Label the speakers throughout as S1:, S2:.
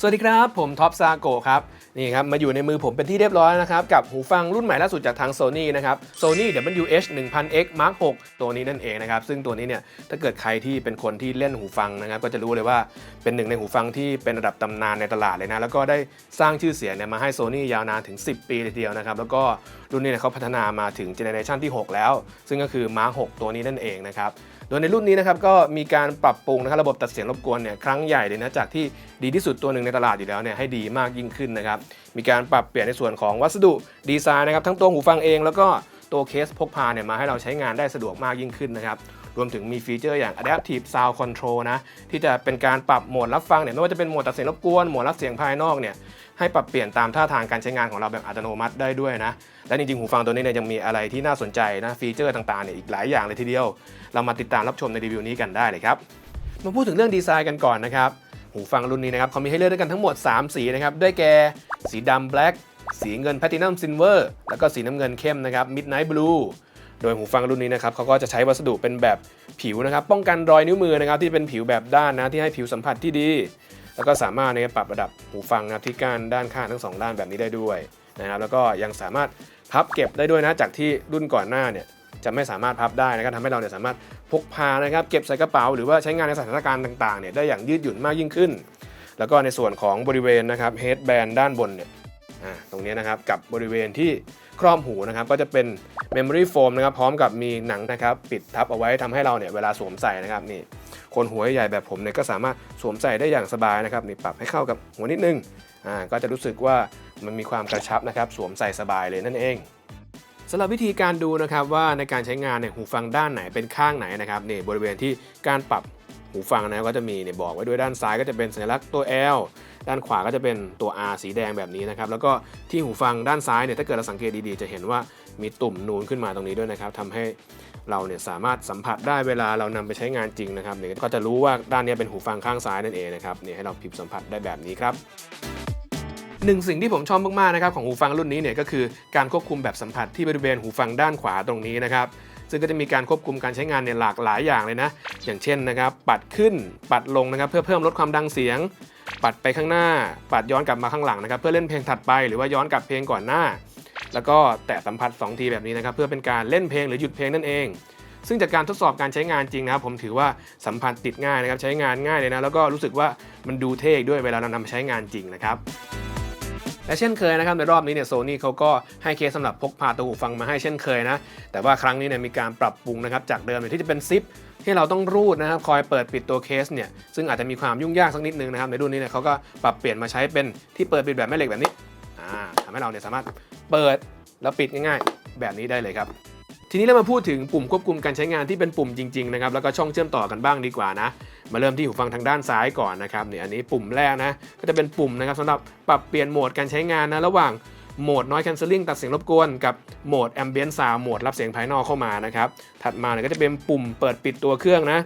S1: สวัสดีครับ ผมท็อปซาโกครับนี่ครับมาอยู่ในมือผมเป็นที่เรียบร้อยนะครับ กับหูฟังรุ่นใหม่ล่าสุดจากทาง Sony นะครับ Sony WH 1000X Mark 6ตัวนี้นั่นเองนะครับ ซึ่งตัวนี้เนี่ยถ้าเกิดใครที่เป็นคนที่เล่นหูฟังนะครับ ก็จะรู้เลยว่าเป็นหนึ่งในหูฟังที่เป็นระดับตำนานในตลาดเลยนะ แล้วก็ได้สร้างชื่อเสียงเนี่ยมาให้ Sony ยาวนานถึง 10 ปีเลยทีเดียวนะครับ แล้วก็รุ่นนี้เนี่ยเขาพัฒนามาถึงเจเนเรชันที่ 6 แล้ว ซึ่งก็คือ Mark 6ตัวนี้นั่นเองนะครับ โดยในรุ่นนี้นะครับก็มีการปรับปรุงนะครับระบบตัดเสียงรบกวนเนี่ยครั้งใหญ่เลยนะจากที่ดีที่สุดตัวหนึ่งในตลาดอยู่แล้วเนี่ยให้ดีมากยิ่งขึ้นนะครับมีการปรับเปลี่ยนในส่วนของวัสดุดีไซน์นะครับทั้งตัวหูฟังเองแล้วก็ตัวเคสพกพาเนี่ยมาให้เราใช้งานได้สะดวกมากยิ่งขึ้นนะครับ รวมถึงมีฟีเจอร์อย่าง Adaptive Sound Control นะ ที่จะเป็นการปรับโหมดรับฟังเนี่ยไม่ว่าจะเป็นโหมดตัดเสียงรบกวน โหมดรับเสียงภายนอกเนี่ยให้ปรับเปลี่ยนตามท่าทางการใช้งานของเราแบบอัตโนมัติได้ด้วยนะ และจริงๆหูฟังตัวนี้เนี่ยยังมีอะไรที่น่าสนใจนะฟีเจอร์ต่างๆเนี่ยอีกหลายอย่างเลยทีเดียว เรามาติดตามรับชมในรีวิวนี้กันได้เลยครับมาพูดถึงเรื่องดีไซน์กันก่อนนะครับหูฟังรุ่นนี้นะครับเขามีให้เลือกด้วยกันทั้งหมด 3 สีนะครับได้แก่สีดำ black สีเงิน platinum silver แล้วก็สีน้ำเงินเข้มนะครับ midnight blue โดยหูฟังรุ่นนี้นะครับเขาก็จะใช้วัสดุเป็นแบบผิวนะครับ ป้องกันรอยนิ้วมือนะครับที่เป็นผิวแบบด้านนะที่ให้ผิวสัมผัสที่ดี แล้วก็สามารถในะครับปรับระดับหูฟังนะครับที่ก้านด้านข้างทั้งสองด้านแบบนี้ได้ด้วยนะครับแล้วก็ยังสามารถพับเก็บได้ด้วยนะจากที่รุ่นก่อนหน้าเนี่ยจะไม่สามารถพับได้นะครับทำให้เราเนี่ยสามารถพกพานะครับเก็บใส่กระเป๋า หรือว่าใช้งานในสถานการณ์ต่างๆเนี่ยได้อย่างยืดหยุ่นมากยิ่งขึ้น แล้วก็ในส่วนของบริเวณนะครับเฮดแบนด้านบนเนี่ย ตรงนี้นะครับกับบริเวณที่ครอบหูนะครับก็จะเป็น Memory Foam นะครับพร้อมกับมีหนังนะครับปิดทับเอาไว้ทำให้เราเนี่ยเวลาสวมใส่นะครับนี่คนหัวใหญ่แบบผมเนี่ยก็สามารถสวมใส่ได้อย่างสบายนะครับนี่ปรับให้เข้ากับหัวนิดนึงอ่าก็จะรู้สึกว่ามันมีความกระชับนะครับสวมใส่สบายเลยนั่นเองสำหรับวิธีการดูนะครับว่าในการใช้งานเนี่ยหูฟังด้านไหนเป็นข้างไหนนะครับนี่บริเวณที่การปรับ หูฟังนะก็จะมีเนี่ยบอกไว้ด้วยด้านซ้ายก็จะเป็นสัญลักษณ์ตัว L ด้านขวาก็จะเป็นตัว R สีแดงแบบนี้นะครับแล้วก็ที่หูฟังด้านซ้ายเนี่ยถ้าเกิดเราสังเกตดีๆ จะเห็นว่ามีตุ่มนูนขึ้นมาตรงนี้ด้วยนะครับทำให้เราเนี่ยสามารถสัมผัสได้เวลาเรานำไปใช้งานจริงนะครับเนี่ยก็จะรู้ว่าด้านนี้เป็นหูฟังข้างซ้ายนั่นเองนะครับเนี่ยให้เราพิมพ์สัมผัสได้แบบนี้ครับหนึ่งสิ่งที่ผมชอบมากๆนะครับของหูฟังรุ่นนี้เนี่ยก็คือการควบคุมแบบสัมผัสที่บริเวณหูฟังด้านขวาตรงนี้นะครับ ซึ่งก็จะมีการควบคุมการใช้งานเนี่ยหลากหลายอย่างเลยนะ อย่างเช่นนะครับ ปัดขึ้นปัดลงนะครับเพื่อเพิ่มลดความดังเสียง ปัดไปข้างหน้า ปัดย้อนกลับมาข้างหลังนะครับ เพื่อเล่นเพลงถัดไปหรือว่าย้อนกลับเพลงก่อนหน้า แล้วก็แตะสัมผัส 2 ทีแบบนี้นะครับ เพื่อเป็นการเล่นเพลงหรือหยุดเพลงนั่นเอง ซึ่งจากการทดสอบการใช้งานจริงนะครับ ผมถือว่าสัมผัสติดง่ายนะครับใช้งานง่ายเลยนะแล้วก็รู้สึกว่ามันดูเท่ด้วยเวลาเรานำมาใช้งานจริงนะครับ และเช่นเคยนะครับในรอบนี้เนี่ยโซนี่เขาก็ให้เคสสำหรับพกพาตัวหูฟังมาให้เช่นเคยนะ แต่ว่าครั้งนี้เนี่ยมีการปรับปรุงนะครับจากเดิมเนี่ยที่จะเป็นซิปที่เราต้องรูดนะครับคอยเปิดปิดตัวเคสเนี่ยซึ่งอาจจะมีความยุ่งยากสักนิดนึงนะครับในรุ่นนี้เนี่ยเขาก็ปรับเปลี่ยนมาใช้เป็นที่เปิดปิดแบบแม่เหล็กแบบนี้ทำให้เราเนี่ยสามารถเปิดแล้วปิดง่ายๆ แบบนี้ได้เลยครับ ทีนี้เรามาพูดถึงปุ่มควบคุมการใช้งานที่เป็นปุ่มจริงๆนะครับแล้วก็ช่องเชื่อมต่อกันบ้างดีกว่านะ มาเริ่มที่หูฟังทางด้านซ้ายก่อนนะครับเนี่ยอันนี้ปุ่มแรกนะก็จะเป็นปุ่มนะครับสำหรับปรับเปลี่ยนโหมดการใช้งานนะระหว่างโหมด noise cancelling ตัดเสียงรบกวนกับโหมด ambient sound โหมดรับเสียงภายนอกเข้ามานะครับถัดมาเนี่ยก็จะเป็นปุ่มเปิดปิดตัวเครื่องนะ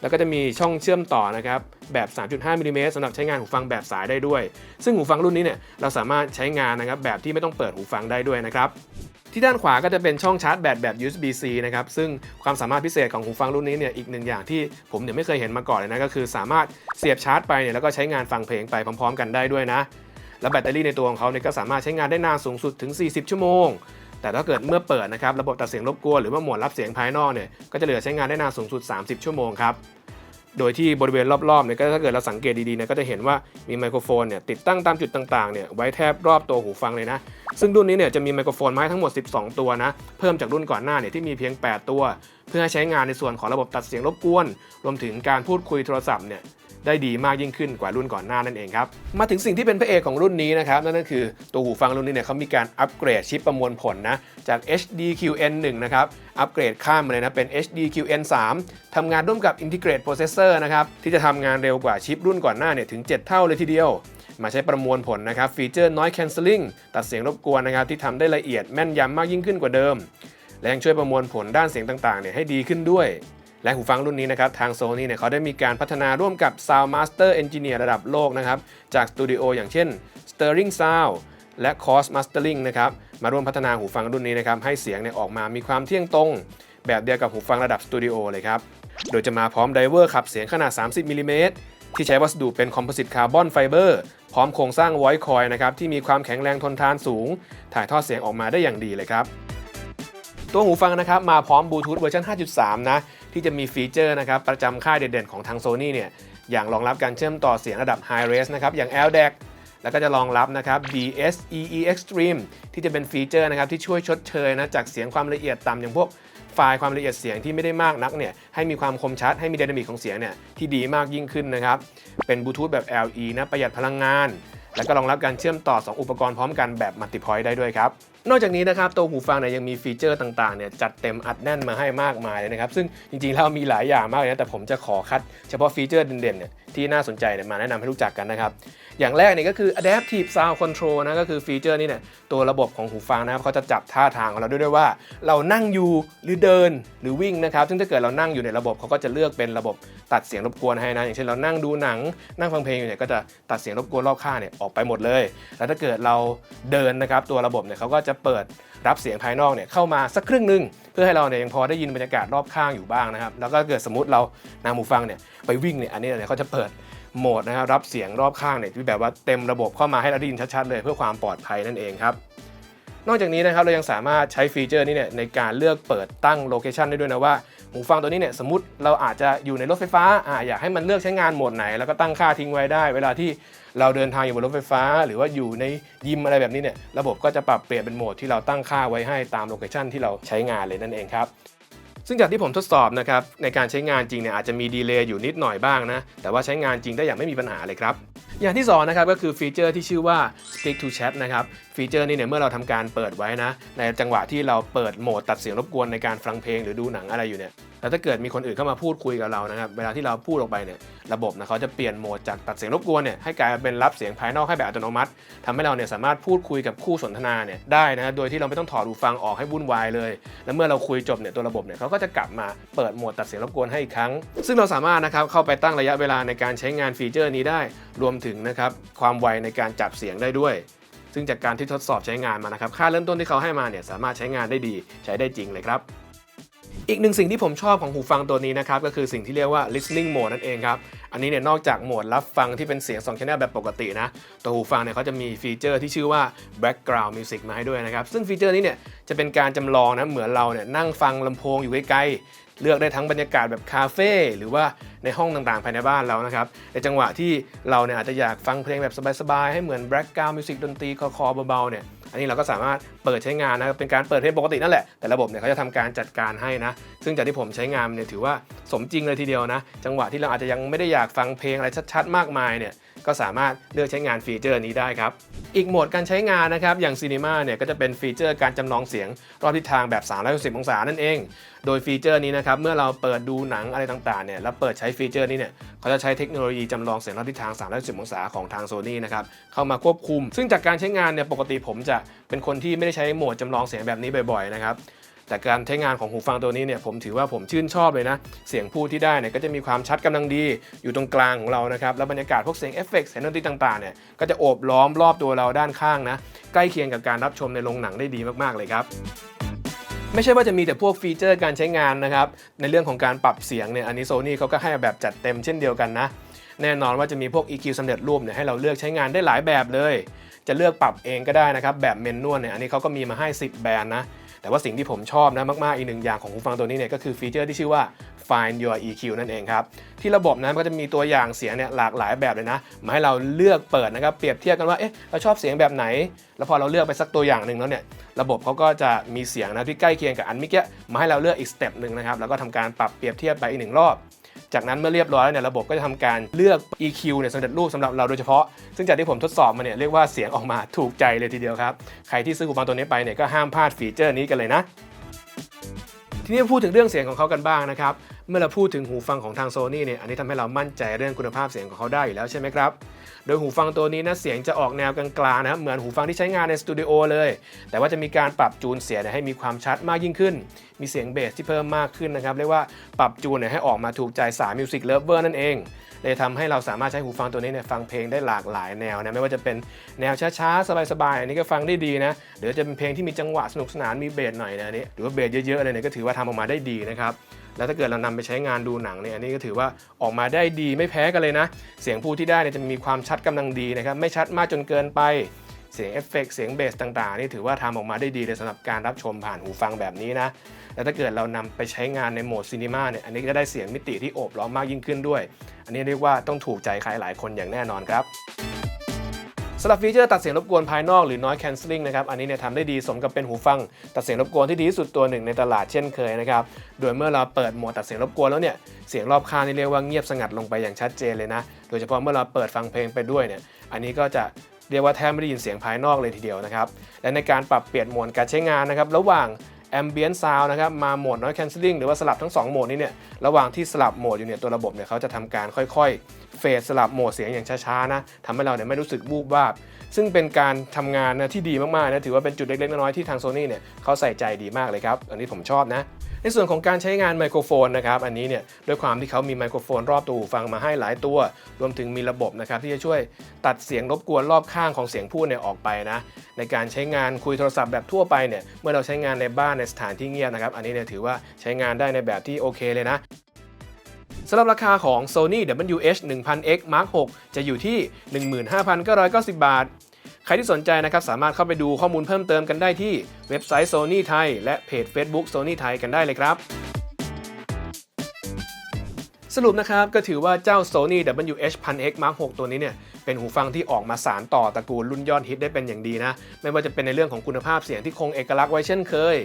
S1: แล้วก็จะมีช่องเชื่อมต่อนะครับแบบ 3.5มิลลิเมตรสำหรับใช้งานหูฟังแบบสายได้ด้วย ซึ่งหูฟังรุ่นนี้เนี่ยเราสามารถใช้งานนะครับแบบที่ไม่ต้องเปิดหูฟังได้ด้วยนะครับ ที่ด้านขวาก็จะเป็นช่องชาร์จแบตแบบ USB-C นะครับ ซึ่งความสามารถพิเศษของหูฟังรุ่นนี้เนี่ยอีกหนึ่งอย่างที่ผมเนี่ยไม่เคยเห็นมาก่อนเลยนะก็คือสามารถเสียบชาร์จไปเนี่ยแล้วก็ใช้งานฟังเพลงไปพร้อม ๆ กันได้ด้วยนะ แล้วแบตเตอรี่ในตัวของเขาเนี่ยก็สามารถใช้งานได้นานสูงสุดถึง 40 ชั่วโมง แต่ถ้าเกิดเมื่อเปิดนะครับระบบตัดเสียงรบกวนหรือว่าโหมดรับเสียงภายนอกเนี่ยก็จะเหลือใช้งานได้นานสูงสุด 30 ชั่วโมงครับ โดยที่บริเวณรอบๆเนี่ยก็ถ้าเกิดเราสังเกตดีๆเนี่ยก็จะเห็นว่ามีไมโครโฟนเนี่ยติดตั้งตามจุดต่างๆเนี่ยไว้แทบรอบตัวหูฟังเลยนะ ซึ่งรุ่นนี้เนี่ยจะมีไมโครโฟนมาให้ทั้งหมด 12 ตัวนะเพิ่มจากรุ่นก่อนหน้าเนี่ยที่มีเพียง 8 ตัว เพื่อให้ใช้งานในส่วนของระบบตัดเสียงรบกวน รวมถึงการพูดคุยโทรศัพท์เนี่ย ได้ดีมากยิ่งขึ้นกว่ารุ่นก่อนหน้านั่นเองครับ มาถึงสิ่งที่เป็นพระเอกของรุ่นนี้นะครับ นั่นก็คือตัวหูฟังรุ่นนี้เนี่ยเขามีการอัปเกรดชิปประมวลผลนะ จาก HDQN1 นะครับ อัปเกรดข้ามมาเลยนะ เป็น HDQN3 ทำงานร่วมกับ Integrate Processor นะครับ ที่จะทำงานเร็วกว่าชิปรุ่นก่อนหน้าเนี่ยถึง 7 เท่าเลยทีเดียวมาใช้ประมวลผลนะครับฟีเจอร์ Noise Cancelling ตัดเสียงรบกวนนะครับที่ทำได้ละเอียดแม่นยำมากยิ่งขึ้นกว่าเดิม และยังช่วยประมวลผลด้านเสียงต่างๆเนี่ยให้ดีขึ้นด้วย และหูฟังรุ่นนี้นะครับทาง Sony เนี่ยเขาได้มีการพัฒนาร่วมกับ Sound Master Engineer ระดับโลกนะครับจากสตูดิโออย่างเช่น Sterling Sound และ Cos Mastering นะครับมาร่วมพัฒนาหูฟังรุ่นนี้นะครับให้เสียงเนี่ยออกมามีความเที่ยงตรง แบบเดียวกับหูฟังระดับสตูดิโอเลยครับโดยจะมาพร้อมไดเวอร์ขับเสียงขนาด 30มิลลิเมตรที่ใช้วัสดุเป็นคอมโพสิตคาร์บอนไฟเบอร์พร้อมโครงสร้างไวท์คอยนะครับที่มีความแข็งแรงทนทานสูง ถ่ายทอดเสียงออกมาได้อย่างดีเลยครับตัวหูฟังนะครับมาพร้อมบลูทูธเวอร์ชัน5.3 นะ ที่จะมีฟีเจอร์นะครับประจำค่ายเด่นๆของทาง Sony เนี่ยอย่างรองรับการเชื่อมต่อเสียงระดับ High Res นะครับอย่าง LDAC แล้วก็จะรองรับนะครับ BSEE Extreme ที่จะเป็นฟีเจอร์นะครับที่ช่วยชดเชยนะจากเสียงความละเอียดต่ำอย่างพวกไฟล์ความละเอียดเสียงที่ไม่ได้มากนักเนี่ยให้มีความคมชัดให้มีไดนามิกของเสียงเนี่ยที่ดีมากยิ่งขึ้นนะครับเป็นบลูทูธแบบ LE นะประหยัดพลังงาน แล้วก็รองรับการเชื่อมต่อ 2 อุปกรณ์พร้อมกันแบบมัลติพอยต์ได้ด้วยครับนอกจากนี้นะครับตัวหูฟังเนี่ยยังมีฟีเจอร์ต่างๆเนี่ยจัดเต็มอัดแน่นมาให้มากมายเลยนะครับ ซึ่งจริงๆแล้วมีหลายอย่างมากเลยนะแต่ผมจะขอคัดเฉพาะฟีเจอร์เด่นๆเนี่ยที่น่าสนใจเนี่ยมาแนะนำให้รู้จักกันนะครับ อย่างแรกเนี่ยก็คือ adaptive sound control นะก็คือฟีเจอร์นี้เนี่ยตัวระบบของหูฟังนะครับเขาจะจับท่าทางของเราด้วยด้วยว่า เรานั่งอยู่หรือเดินหรือวิ่งนะครับ ซึ่งถ้าเกิดเรานั่งอยู่ในระบบเขาก็จะเลือกเป็นระบบตัดเสียงรบกวนให้นะอย่างเช่นเรานั่งดูหนัง นั่งฟังเพลงอยู่เนี่ยก็จะตัดเสียงรบกวนรอบข้างเนี่ยออกไปหมดเลย แล้วถ้าเกิดเราเดินนะครับตัวระบบเนี่ยเขาก็จะเปิดรับเสียงภายนอกเนี่ยเข้ามาสักครึ่งหนึ่งเพื่อให้เราเนี่ยยังพอได้ยินบรรยากาศรอบข้างอยู่บ้างนะครับ แล้วก็เกิดสมมติเรานำหูฟังเนี่ยไปวิ่งเนี่ยอันนี้เนี่ยเขาจะเปิดโหมดนะครับรับเสียงรอบข้างเนี่ยที่แบบว่าเต็มระบบเข้ามาให้เราได้ยินชัดๆเลย เพื่อความปลอดภัยนั่นเองครับนอกจากนี้นะครับเรายังสามารถใช้ฟีเจอร์นี้เนี่ยในการเลือกเปิดตั้งโลเคชันได้ด้วยนะว่าหูฟังตัวนี้เนี่ยสมมติเราอาจจะอยู่ในรถไฟฟ้าอ่าอยากให้มันเลือกใช้งานโหมดไหน แล้วก็ตั้งค่าทิ้งไว้ได้ เวลาที่ เราเดินทางอยู่บนรถไฟฟ้า หรือว่าอยู่ในยิมอะไรแบบนี้เนี่ยระบบก็จะปรับเปลี่ยนเป็นโหมดที่เราตั้งค่าไว้ให้ตามโลเคชันที่เราใช้งานเลยนั่นเองครับซึ่งจากที่ผมทดสอบนะครับในการใช้งานจริงเนี่ยอาจจะมีดีเลย์อยู่นิดหน่อยบ้างนะ แต่ว่าใช้งานจริงได้อย่างไม่มีปัญหาเลยครับ อย่างที่สองนะครับก็คือฟีเจอร์ที่ชื่อว่า Speak to Chat นะครับฟีเจอร์นี้เนี่ยเมื่อเราทำการเปิดไว้นะ ในจังหวะที่เราเปิดโหมดตัดเสียงรบกวนในการฟังเพลงหรือดูหนังอะไรอยู่เนี่ยแล้วถ้าเกิดมีคนอื่นเข้ามาพูดคุยกับเรานะครับ เวลาที่เราพูดออกไปเนี่ยระบบนะเขาจะเปลี่ยนโหมดจากตัดเสียงรบกวนเนี่ยให้กลายเป็นรับเสียงภายนอกให้แบบอัตโนมัติทำให้เราเนี่ยสามารถพูดคุยกับคู่สนทนาเนี่ยได้นะโดยที่เราไม่ต้องถอดหูฟังออกให้วุ่นวายเลย แล้วเมื่อเราคุยจบเนี่ยตัวระบบเนี่ยเขาก็จะกลับมาเปิดโหมดตัดเสียงรบกวนให้อีกครั้ง ซึ่งเราสามารถนะครับเข้าไปตั้งระยะเวลาในการใช้งานฟีเจอร์นี้ได้ รวมถึงนะครับความไวในการจับเสียงได้ด้วยซึ่งจากการที่ทดสอบใช้งานมานะครับ ค่าเริ่มต้นที่เขาให้มาเนี่ยสามารถใช้งานได้ดี ใช้ได้จริงเลยครับ อีกหนึ่งสิ่งที่ผมชอบของหูฟังตัวนี้นะครับก็คือสิ่งที่เรียกว่า listening mode นั่นเองครับ อันนี้เนี่ยนอกจากโหมดรับฟังที่เป็นเสียง2 channel แบบปกตินะ ตัวหูฟังเนี่ยเขาจะมีฟีเจอร์ที่ชื่อว่า background music มาให้ด้วยนะครับ ซึ่งฟีเจอร์นี้เนี่ยจะเป็นการจำลองนะเหมือนเราเนี่ยนั่งฟังลำโพงอยู่ใกล้ๆเลือกได้ทั้งบรรยากาศแบบคาเฟ่หรือว่าในห้องต่างๆ ภายในบ้านเรานะครับ ในจังหวะที่เราเนี่ยอาจจะอยากฟังเพลงแบบสบายๆ ให้เหมือน background music ดนตรีคอๆเบาๆเนี่ย อันนี้เราก็สามารถเปิดใช้งานนะเป็นการเปิดเพลงปกตินั่นแหละแต่ระบบเนี่ยเขาจะทำการจัดการให้นะ ซึ่งจากที่ผมใช้งานเนี่ยถือว่าสมจริงเลยทีเดียวนะ จังหวะที่เราอาจจะยังไม่ได้อยากฟังเพลงอะไรชัดๆ มากมายเนี่ย ก็สามารถเลือกใช้งานฟีเจอร์นี้ได้ครับ อีกโหมดการใช้งานนะครับ อย่างซีนีมาเนี่ยก็จะเป็นฟีเจอร์การจำลองเสียงรอบทิศทางแบบ 360 องศานั่นเอง โดยฟีเจอร์นี้นะครับ เมื่อเราเปิดดูหนังอะไรต่างๆ เนี่ยแล้วเปิดใช้ฟีเจอร์นี้เนี่ยเขาจะใช้เทคโนโลยีจำลองเสียงรอบทิศทาง 360 องศาของทาง Sony นะครับเข้ามาควบคุม ซึ่งจากการใช้งานเนี่ยปกติผมจะเป็นคนที่ไม่ได้ใช้โหมดจำลองเสียงแบบนี้บ่อยๆนะครับ แต่การใช้งานของหูฟังตัวนี้เนี่ยผมถือว่าผมชื่นชอบเลยนะ เสียงพูดที่ได้เนี่ยก็จะมีความชัดกำลังดีอยู่ตรงกลางของเรานะครับ แล้วบรรยากาศพวกเสียงเอฟเฟกต์เสียงดนตรีต่างๆเนี่ยก็จะโอบล้อมรอบตัวเราด้านข้างนะ ใกล้เคียงกับการรับชมในโรงหนังได้ดีมากๆเลยครับไม่ใช่ว่าจะมีแต่พวกฟีเจอร์การใช้งานนะครับ ในเรื่องของการปรับเสียงเนี่ยอันนี้โซนี่เขาก็ให้แบบจัดเต็มเช่นเดียวกันนะ แน่นอนว่าจะมีพวก EQ สำเร็จรูปเนี่ยให้เราเลือกใช้งานได้หลายแบบเลย จะเลือกปรับเองก็ได้นะครับ แบบเมนนวลเนี่ยอันนี้เขาก็มีมาให้ 10 แบรนด์นะ แต่ว่าสิ่งที่ผมชอบนะมาก ๆ อีกหนึ่งอย่างของหูฟังตัวนี้เนี่ยก็คือฟีเจอร์ที่ชื่อว่า Find Your EQ นั่นเองครับ ที่ระบบนั้นก็จะมีตัวอย่างเสียงเนี่ยหลากหลายแบบเลยนะ มาให้เราเลือกเปิดนะครับ เปรียบเทียบกันว่า เอ๊ะ เราชอบเสียงแบบไหน แล้วพอเราเลือกไปสักตัวอย่างหนึ่งแล้วเนี่ย ระบบเขาก็จะมีเสียงนะที่ใกล้เคียงกับอันเมื่อกี้ มาให้เราเลือกอีกสเต็ปหนึ่งนะครับ แล้วก็ทำการปรับเปรียบเทียบไปอีกหนึ่งรอบ จากนั้นเมื่อเรียบร้อยแล้วเนี่ยระบบก็จะทำการเลือก EQ เนี่ยสำเร็จรูปสำหรับเราโดยเฉพาะ ซึ่งจากที่ผมทดสอบมาเนี่ยเรียกว่าเสียงออกมาถูกใจเลยทีเดียวครับ ใครที่ซื้อหูฟังตัวนี้ไปเนี่ยก็ห้ามพลาดฟีเจอร์นี้กันเลยนะ ทีนี้พูดถึงเรื่องเสียงของเขากันบ้างนะครับ เมื่อเราพูดถึงหูฟังของทาง Sony เนี่ย อันนี้ทำให้เรามั่นใจเรื่องคุณภาพเสียงของเขาได้อยู่แล้วใช่ไหมครับ โดยหูฟังตัวนี้นะเสียงจะออกแนวกลางๆนะครับ เหมือนหูฟังที่ใช้งานในสตูดิโอเลย แต่ว่าจะมีการปรับจูนเสียงให้มีความชัดมากยิ่งขึ้น มีเสียงเบสที่เพิ่มมากขึ้นนะครับ เรียกว่าปรับจูนให้ออกมาถูกใจสายมิวสิกเลเวอร์นั่นเองเลยทำให้เราสามารถใช้หูฟังตัวนี้เนี่ยฟังเพลงได้หลากหลายแนวนะไม่ว่าจะเป็นแนวช้าๆ สบายๆอันนี้ก็ฟังได้ดีนะหรือจะเป็นเพลงที่มีจังหวะสนุกสนานมีเบสหน่อยนะอันนี้หรือว่าเบสเยอะๆเลยเนี่ยก็ถือว่าทำออกมาได้ดีนะครับแล้วถ้าเกิดเรานำไปใช้งานดูหนังเนี่ยอันนี้ก็ถือว่าออกมาได้ดีไม่แพ้กันเลยนะ เสียงพูดที่ได้เนี่ยจะมีความชัดกำลังดีนะครับไม่ชัดมากจนเกินไปเสียงเอฟเฟกต์เสียงเบสต่างๆ นี่ถือว่าทำออกมาได้ดีเลยสำหรับการรับชมผ่านหูฟังแบบนี้นะ แล้วถ้าเกิดเรานำไปใช้งานในโหมดซีนีมาเนี่ยอันนี้ก็ได้เสียงมิติที่โอบล้อมมากยิ่งขึ้นด้วย อันนี้เรียกว่าต้องถูกใจใครหลายคนอย่างแน่นอนครับ สำหรับฟีเจอร์ตัดเสียงรบกวนภายนอกหรือ noise cancelling นะครับ อันนี้เนี่ยทำได้ดีสมกับเป็นหูฟัง ตัดเสียงรบกวนที่ดีที่สุดตัวหนึ่งในตลาดเช่นเคยนะครับ โดยเมื่อเราเปิดโหมดตัดเสียงรบกวนแล้วเนี่ย เสียงรอบข้างนี่เรียกว่าเงียบสงัดลงไปอย่างชัดเจนเลยนะ โดยเฉพาะเมื่อเราเปิดฟังเพลงไปด้วยเนี่ย อันนี้ก็จะเรียกว่าแทบไม่ได้ยินเสียงภายนอกเลยทีเดียวนะครับ และในการปรับเปลี่ยนโหมดการใช้งานนะครับระหว่าง ambient sound นะครับมาโหมด noise cancelling หรือว่าสลับทั้ง 2 โหมดนี้เนี่ยระหว่างที่สลับโหมดอยู่เนี่ยตัวระบบเนี่ยเขาจะทำการค่อยๆ เฟดสลับโหมดเสียงอย่างช้าๆนะทำให้เราเนี่ยไม่รู้สึกวูบวาบ ซึ่งเป็นการทำงานนะที่ดีมากๆนะถือว่าเป็นจุดเล็กๆน้อยๆที่ทาง Sony เนี่ยเขาใส่ใจดีมากเลยครับ อันนี้ผมชอบนะในส่วนของการใช้งานไมโครโฟนนะครับอันนี้เนี่ยด้วยความที่เขามีไมโครโฟนรอบตัวหูฟังมาให้หลายตัว รวมถึงมีระบบนะครับที่จะช่วยตัดเสียงรบกวนรอบข้างของเสียงพูดเนี่ยออกไปนะในการใช้งานคุยโทรศัพท์แบบทั่วไปเนี่ยเมื่อเราใช้งานในบ้านในสถานที่เงียบนะครับอันนี้เนี่ยถือว่าใช้งานได้ในแบบที่โอเคเลยนะ สำหรับราคาของ Sony WH 1000X Mark 6 จะอยู่ที่ 15,990 บาท ใครที่สนใจนะครับสามารถเข้าไปดูข้อมูลเพิ่มเติมกันได้ที่เว็บไซต์ Sony ไทยและเพจ Facebook Sony ไทยกันได้เลยครับ สรุปนะครับ ก็ถือว่าเจ้า Sony WH 1000X Mark 6 ตัวนี้เนี่ย เป็นหูฟังที่ออกมาสารต่อตระกูลรุ่นยอดฮิตได้เป็นอย่างดีนะ ไม่ว่าจะเป็นในเรื่องของคุณภาพเสียงที่คงเอกลักษณ์ไว้เช่นเคย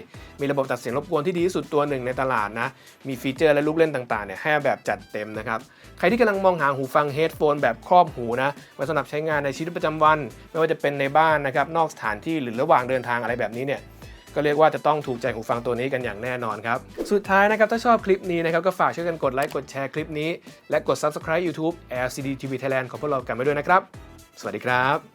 S1: มีระบบตัดเสียงรบกวนที่ดีที่สุดตัวหนึ่งในตลาดนะ มีฟีเจอร์และลูกเล่นต่างๆเนี่ยให้แบบจัดเต็มนะครับ ใครที่กำลังมองหาหูฟังเฮดโฟนแบบครอบหูนะไว้สำหรับใช้งานในชีวิตประจำวัน ไม่ว่าจะเป็นในบ้านนะครับนอกสถานที่หรือระหว่างเดินทางอะไรแบบนี้เนี่ย ก็เรียกว่าจะต้องถูกใจหูฟังตัวนี้กันอย่างแน่นอนครับ สุดท้ายนะครับถ้าชอบคลิปนี้นะครับก็ฝากช่วยกันกดไลค์กดแชร์คลิปนี้ และกด Subscribe YouTube LCD TV Thailand ของพวกเรากันไว้ด้วยนะครับ สวัสดีครับ